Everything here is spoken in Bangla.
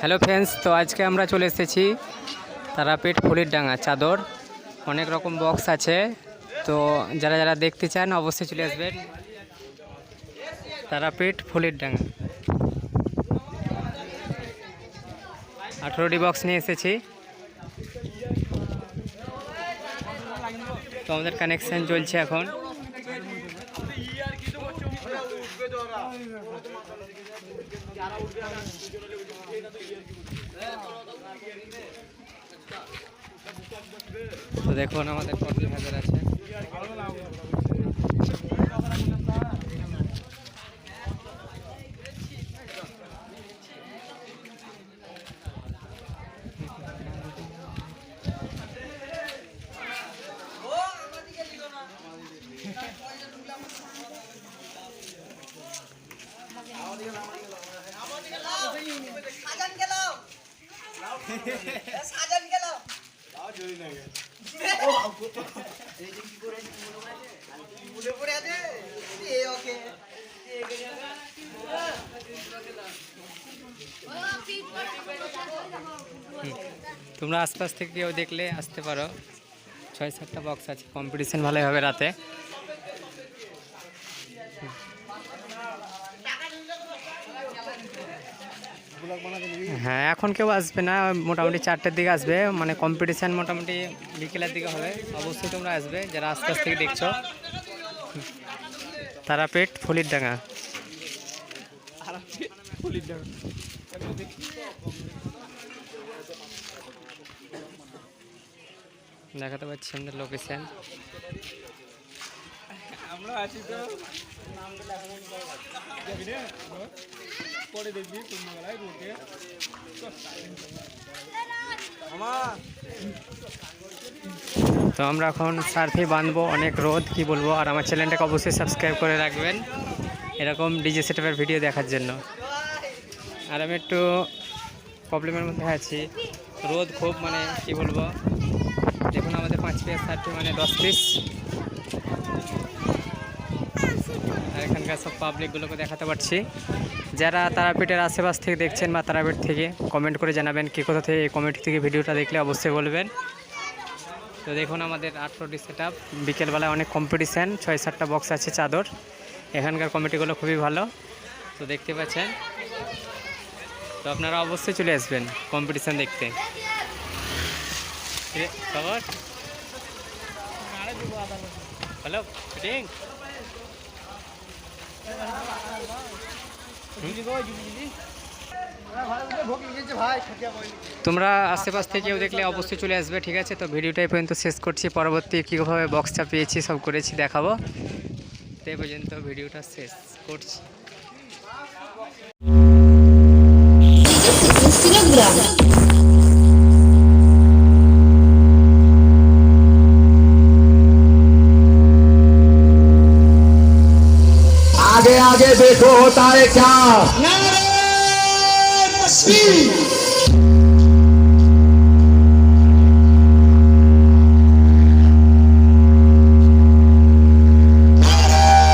হ্যালো ফ্রেন্ডস তো আজকে আমরা চলে এসেছি তারাপীঠ ফুলির ডাঙা চাদর। অনেক রকম বক্স আছে। তো যারা যারা দেখতে চান, অবশ্যই চলে আসবেন তারাপীঠ ফুলির ডাঙা আঠেরোটি বক্স নিয়ে এসেছি। তো আমাদের কানেকশান চলছে এখন। তো দেখুন আমাদের কত হাজার আছে সাজান গেল সাজান গেল তোমরা আশপাশ থেকে কেউ দেখলে আসতে পারো। ছয় সাতটা বক্স আছে। কম্পিটিশন ভালোই হবে রাতে। হ্যাঁ এখন কেউ আসবে না মোটামুটি চারটের দিকে আসবে মানে কম্পিটিশান মোটামুটি বিকেলের দিকে হবে। অবশ্যই তোমরা আসবে যারা আস্তে আস্তে দেখছ। তারাপীঠ ফুলির ডাঙা দেখাতে পাচ্ছি আমাদের লোকেশন আমরা আছি তো। পরে দেখবি তো আমরা এখন সার্ফে বাঁধবো অনেক রোদ, কি বলব? আর আমার চ্যানেলটাকে অবশ্যই সাবস্ক্রাইব করে রাখবেন। এরকম ডিজে সেটআপের ভিডিও দেখার জন্য। আর আমি একটু প্রবলেমের মধ্যে আছি। রোদ খুব মানে কি বলব? দেখুন আমাদের পাঁচ পিস সার্ফে মানে দশ পিস আর এখানকার সব পাবলিকগুলোকে দেখাতে পারছি। যারা তারাপীঠের আশেপাশ থেকে দেখছেন বা তারাপীঠ থেকে কমেন্ট করে জানাবেন কী কোথা থেকে, এই কমেন্ট থেকে ভিডিওটা দেখলে অবশ্যই বলবেন। তো দেখুন আমাদের আটটি সেট আপ বিকেলবেলায় অনেক কম্পিটিশান ছয় সাতটা বক্স আছে চাদর। এখানকার কমিটিগুলো খুবই ভালো। তো দেখতে পাচ্ছেন। তো আপনারা অবশ্যই চলে আসবেন কম্পিটিশান দেখতে। খবর? Hello, fitting? তোমরা আশেপাশ থেকেও দেখলে অবশ্যই চলে আসবে, ঠিক আছে? তো ভিডিওটা এই পর্যন্ত শেষ করছি। পরবর্তী কীভাবে বক্স চাপিয়েছি সব করেছি দেখাবো। তো পর্যন্ত ভিডিওটা শেষ করছি. आगे देखो होता है क्या? नारे तस्वीर